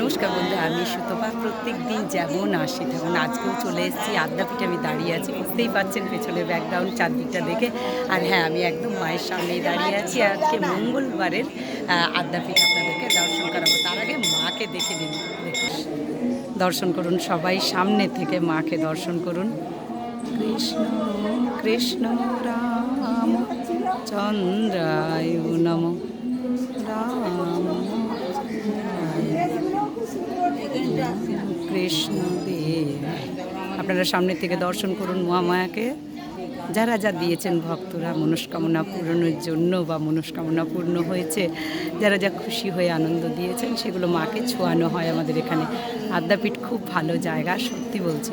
নমস্কার বন্ধু আমি সুতপা। প্রত্যেক দিন যেমন আসি তেমন আজকেও চলে এসেছি। আদ্যাপীঠে আমি দাঁড়িয়ে আছি, বুঝতেই পারছেন পেছনে ব্যাকগ্রাউন্ড চারদিকটা দেখে। আর হ্যাঁ আমি একদম মায়ের সামনেই দাঁড়িয়ে আছি। আজকে মঙ্গলবারের আদ্যাপীঠ আপনাদেরকে দর্শন করাবো। তার আগে মাকে দেখে দেখুন। দর্শন করুন সবাই, সামনে থেকে মাকে দর্শন করুন। কৃষ্ণ কৃষ্ণ রাম, চন্দ্রায় নম। রাম কৃষ্ণ দেব আপনারা সামনে থেকে দর্শন করুন মহামায়াকে। যারা যা দিয়েছেন ভক্তরা মনস্কামনা পূরণের জন্য বা মনস্কামনা পূর্ণ হয়েছে, যারা যা খুশি হয়ে আনন্দ দিয়েছেন, সেগুলো মাকে ছোঁয়ানো হয় আমাদের এখানে। আদ্যাপীঠ খুব ভালো জায়গা, সত্যি বলছি।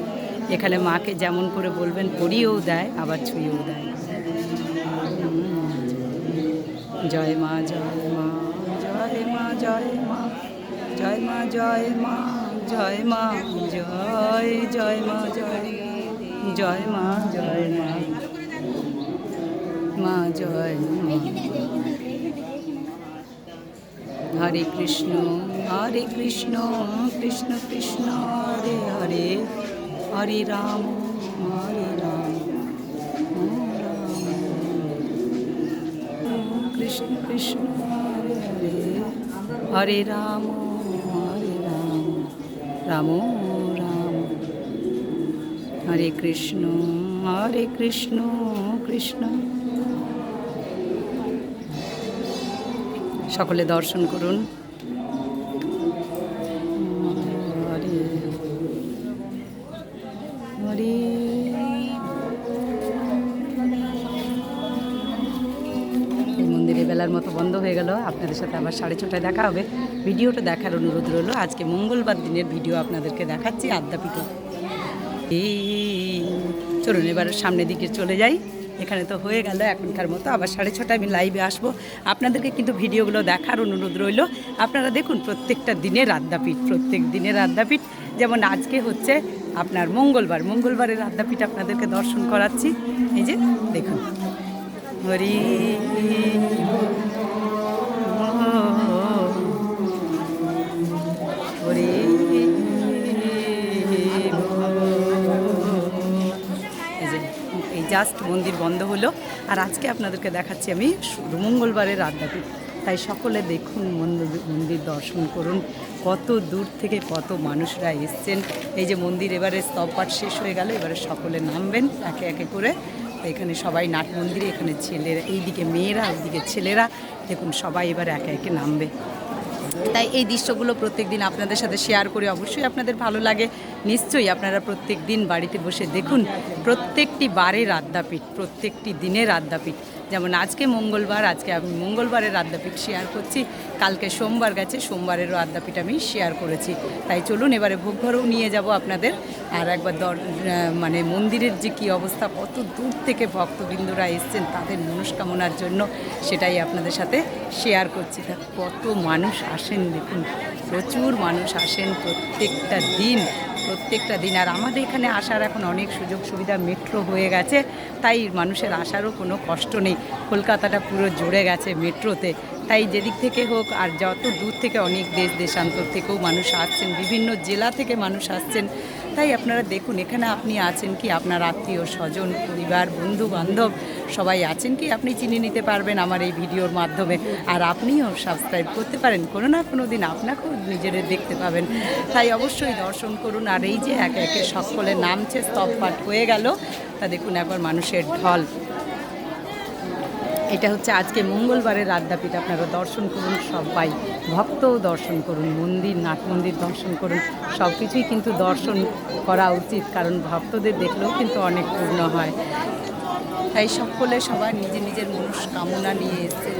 এখানে মাকে যেমন করে বলবেন, পড়িয়েও দেয়, আবার ছুঁয়েও দেয়। জয় মা জয় মা জয় মা জয় মা জয় মা জয় মা। জয় মা, জয় জয় মা, জয় জয় মা জয় মা মা, জয় হরে কৃষ্ণ হরে কৃষ্ণ কৃষ্ণ কৃষ্ণ, হরে হরে হরে রাম হরে রাম। কৃষ্ণ কৃষ্ণ, হরে হরে হরে রাম। রাম রাম। হরে কৃষ্ণ হরে কৃষ্ণ কৃষ্ণ। সকলে দর্শন করুন। হরে হরে বেলার মতো বন্ধ হয়ে গেল। আপনাদের সাথে আবার সাড়ে ছটায় দেখা হবে। ভিডিওটা দেখার অনুরোধ রইল। আজকে মঙ্গলবার দিনের ভিডিও আপনাদেরকে দেখাচ্ছি আদ্যাপীঠ। এই, চলুন এবার সামনের দিকে চলে যাই। এখানে তো হয়ে গেল এখনকার মতো। আবার সাড়ে ছটায় আমি লাইভে আসব। আপনাদেরকে কিন্তু ভিডিওগুলো দেখার অনুরোধ রইল। আপনারা দেখুন প্রত্যেকটা দিনের আদ্যাপীঠ, প্রত্যেক দিনের আদ্যাপীঠ। যেমন আজকে হচ্ছে আপনার মঙ্গলবার। মঙ্গলবারের আদ্যাপীঠ আপনাদেরকে দর্শন করাচ্ছি। এই যে, দেখুন। হরি হরি এই জাস্ট মন্দির বন্ধ হলো। আর আজকে আপনাদেরকে দেখাচ্ছি আমি শুধু মঙ্গলবারের আড্ডাপীঠ তাই সকলে দেখুন মন্দির দর্শন করুন। কত দূর থেকে কত মানুষরা এসছেন। এই যে মন্দির এবারে স্তবপাঠ শেষ হয়ে গেল, এবারে সকলে নামবেন, একে একে করে এখানে সবাই নাট মন্দিরে, এখানে ছেলেরা, এইদিকে মেয়েরা, ওইদিকে ছেলেরা। দেখুন, সবাই এবার একে একে নামবে। তাই এই দৃশ্যগুলো প্রত্যেক দিন আপনাদের সাথে শেয়ার করে। অবশ্যই আপনাদের ভালো লাগে। নিশ্চয়ই আপনারা প্রত্যেক দিন বাড়িতে বসে দেখুন, প্রত্যেকটি বারের আদ্যাপীঠ, প্রত্যেকটি দিনের আদ্যাপীঠ। যেমন আজকে মঙ্গলবার, আজকে আমি মঙ্গলবারের আদ্যাপীঠ শেয়ার করছি। কালকে সোমবার গেছে, সোমবারেরও আদ্যাপীঠ আমি শেয়ার করেছি। তাই চলুন, এবারে ভোগঘরেও নিয়ে যাব আপনাদের। আর একবার দর মানে মন্দিরের যে কী অবস্থা, কত দূর থেকে ভক্তবৃন্দরা এসছেন তাদের মনস্কামনার জন্য সেটাই আপনাদের সাথে শেয়ার করছি। কত মানুষ আসেন দেখুন, প্রচুর মানুষ আসেন প্রত্যেকটা দিন প্রত্যেকটা দিন। আর আমাদের এখানে আসার এখন অনেক সুযোগ সুবিধা মেট্রো হয়ে গেছে, তাই মানুষের আসারও কোনো কষ্ট নেই। কলকাতাটা পুরো জুড়ে গেছে মেট্রোতে। তাই যেদিক থেকে হোক আর যত দূর থেকে অনেক দেশ দেশান্তর থেকেও মানুষ আসছেন, বিভিন্ন জেলা থেকে মানুষ আসছেন, তাই আপনারা দেখুন, এখানে আপনি আছেন কি আপনার আত্মীয় স্বজন, পরিবার বন্ধু বান্ধব সবাই আছেন কি আপনি চিনে নিতে পারবেন আমার এই ভিডিওর মাধ্যমে। আর আপনিও সাবস্ক্রাইব করতে পারেন, কোনো না কোনো দিন আপনাকেও নিজেদের দেখতে পাবেন। তাই অবশ্যই দর্শন করুন, আর এই যে একে একে সকলে নামছে স্তব পাঠ হয়ে গেল। তা দেখুন একবার মানুষের ঢল। এটা হচ্ছে আজকে মঙ্গলবারের আদ্যাপীঠ। আপনারা দর্শন করুন সবাই, ভক্তও দর্শন করুন, মন্দির, নাট মন্দির দর্শন করুন সব কিছুই কিন্তু দর্শন করা উচিত, কারণ ভক্তদের দেখলেও কিন্তু অনেক পূর্ণ হয়। তাই সকলে সবাই নিজের নিজের মনস্কামনা নিয়ে এসছেন।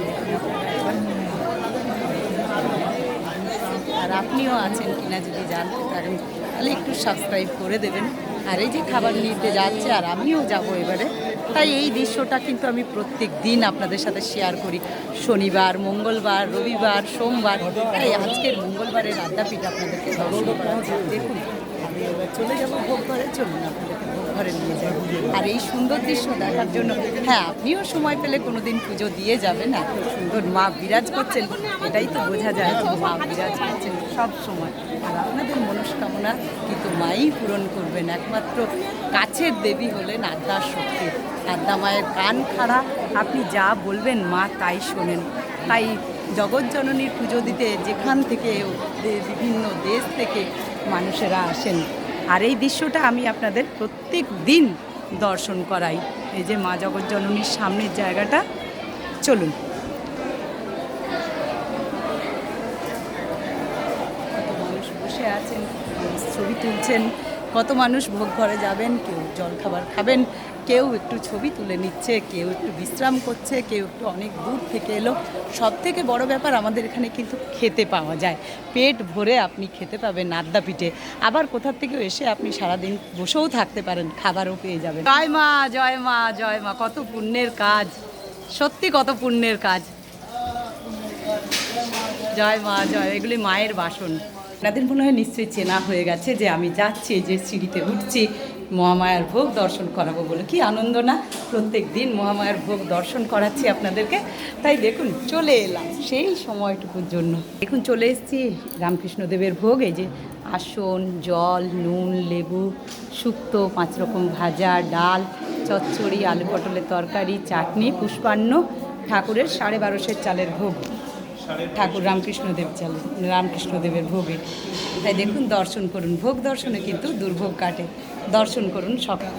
আর আপনিও আছেন কিনা যদি জানতে পারেন, তাহলে একটু সাবস্ক্রাইব করে দেবেন। আর এই যে খাবার নিতে যাচ্ছে, আর আমিও যাব এবারে। তাই এই দৃশ্যটা কিন্তু আমি প্রত্যেক দিন আপনাদের সাথে শেয়ার করি শনিবার, মঙ্গলবার, রবিবার, সোমবার তাই আজকের মঙ্গলবারের আড্ডাপিঠ আপনাদেরকে। দেখুন চলে যাব ভোগ করে চলুন আপনাদেরকে ভোগ ঘরে নিয়ে যায়। আর এই সুন্দর দৃশ্য দেখার জন্য হ্যাঁ আপনিও সময় পেলে কোনোদিন পুজো দিয়ে যাবেন, এত সুন্দর মা বিরাজ করছেন, এটাই তো বোঝা যায় মা বিরাজ করছেন সব সময়। আর আপনাদের মনস্কামনা কিন্তু মাই পূরণ করবেন, একমাত্র কাছের দেবী হলেন আদ্যা শক্তি। আদ্যা মায়ের কান খাড়া, আপনি যা বলবেন মা তাই শোনেন। তাই জগৎজননীর পুজো দিতে যেখান থেকে বিভিন্ন দেশ থেকে মানুষেরা আসেন আর এই দৃশ্যটা আমি আপনাদের প্রত্যেক দিন দর্শন করাই। এই যে মা জগৎ জননীর সামনের জায়গাটা। চলুন। কত মানুষ বসে আছেন ছবি তুলছেন, কত মানুষ ভোগ ঘরে যাবেন, কেউ জল খাবার খাবেন কেউ একটু ছবি তুলে নিচ্ছে, কেউ একটু বিশ্রাম করছে, কেউ একটু অনেক দূর থেকে এলো। সব থেকে বড় ব্যাপার আমাদের এখানে কিন্তু খেতে পাওয়া যায়। পেট ভরে আপনি খেতে পাবেন আদ্যাপিঠে আবার কোথার থেকেও এসে আপনি সারাদিন বসেও থাকতে পারেন, খাবারও পেয়ে যাবেন। জয় মা জয় মা জয় মা, কত পুণ্যের কাজ। সত্যি কত পুণ্যের কাজ। জয় মা, জয়, এগুলি মায়ের বাসন। আপনাদের মনে হয় নিশ্চয়ই চেনা হয়ে গেছে যে আমি যাচ্ছি যে সিঁড়িতে উঠছি মহামায়ার ভোগ দর্শন করাবো বলে। কি আনন্দ না? প্রত্যেক দিন মহামায়ার ভোগ দর্শন করাচ্ছি আপনাদেরকে। তাই দেখুন, চলে এলাম সেই সময়টুকুর জন্য। দেখুন, চলে এসেছি রামকৃষ্ণদেবের ভোগ। এই যে আসন, জল, নুন, লেবু, শুক্তো, পাঁচ রকম ভাজা, ডাল, চচ্চড়ি, আলু পটলের তরকারি, চাটনি, পুষ্পান্ন, ঠাকুরের সাড়ে বারোশের চালের ভোগ। ঠাকুর রামকৃষ্ণদেব চাল রামকৃষ্ণদেবের ভোগে। তাই দেখুন, দর্শন করুন। ভোগ দর্শনে কিন্তু দুর্ভোগ কাটে। দর্শন করুন সকাল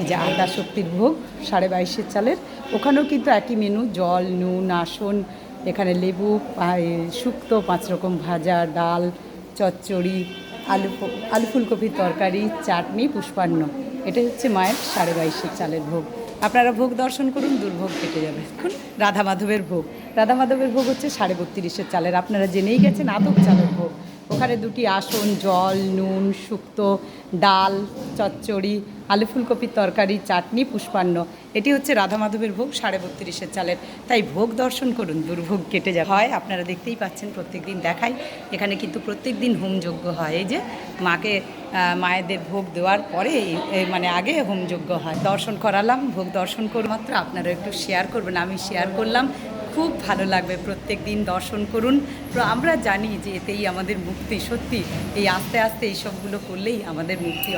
এই যে আদা শক্তির ভোগ, সাড়ে বাইশের চালের। ওখানেও কিন্তু একই মেনু জল, নুন, আসন, এখানে লেবু শুক্তো, পাঁচ রকম ভাজা, ডাল, চচ্চড়ি, আলু আলু ফুলকপির তরকারি, চাটনি, পুষ্পান্ন। এটা হচ্ছে মায়ের সাড়ে বাইশের চালের ভোগ। আপনারা ভোগ দর্শন করুন, দুর্ভোগ কেটে যাবে। এখন রাধা মাধবের ভোগ। রাধা মাধবের ভোগ হচ্ছে সাড়ে বত্রিশের চালের। আপনারা জেনেই গেছেন আদব চালের ভোগ। ওখানে দুটি আসন, জল, নুন, শুক্তো, ডাল, চচ্চড়ি, আলু ফুলকপির তরকারি, চাটনি, পুষ্পান্ন। এটি হচ্ছে রাধা মাধবের ভোগ সাড়ে বত্রিশের চালের। তাই ভোগ দর্শন করুন, দুর্ভোগ কেটে যা হয়, আপনারা দেখতেই পাচ্ছেন প্রত্যেক দিন দেখাই। এখানে কিন্তু প্রত্যেক দিন হোমযজ্ঞ হয়। এই যে মাকে মায়েদের ভোগ দেওয়ার পরে মানে আগে হোমযজ্ঞ হয়। দর্শন করালাম, ভোগ দর্শন করে মাত্র আপনারা একটু শেয়ার করবেন, আমি শেয়ার করলাম। খুব ভালো লাগবে প্রত্যেক দিন দর্শন করুন। তো আমরা জানি যে এতেই আমাদের মুক্তি সত্যি এই আস্তে আস্তে এইসবগুলো করলেই আমাদের মুক্তি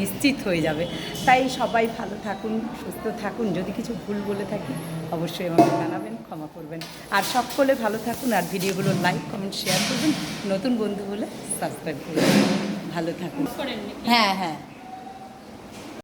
নিশ্চিত হয়ে যাবে। তাই সবাই ভালো থাকুন সুস্থ থাকুন। যদি কিছু ভুল বলে থাকি অবশ্যই আমাকে জানাবেন ক্ষমা করবেন। আর সকলে ভালো থাকুন আর ভিডিওগুলো লাইক কমেন্ট শেয়ার করবেন। নতুন বন্ধু হলে সাবস্ক্রাইব করবেন। ভালো থাকুন। হ্যাঁ হ্যাঁ।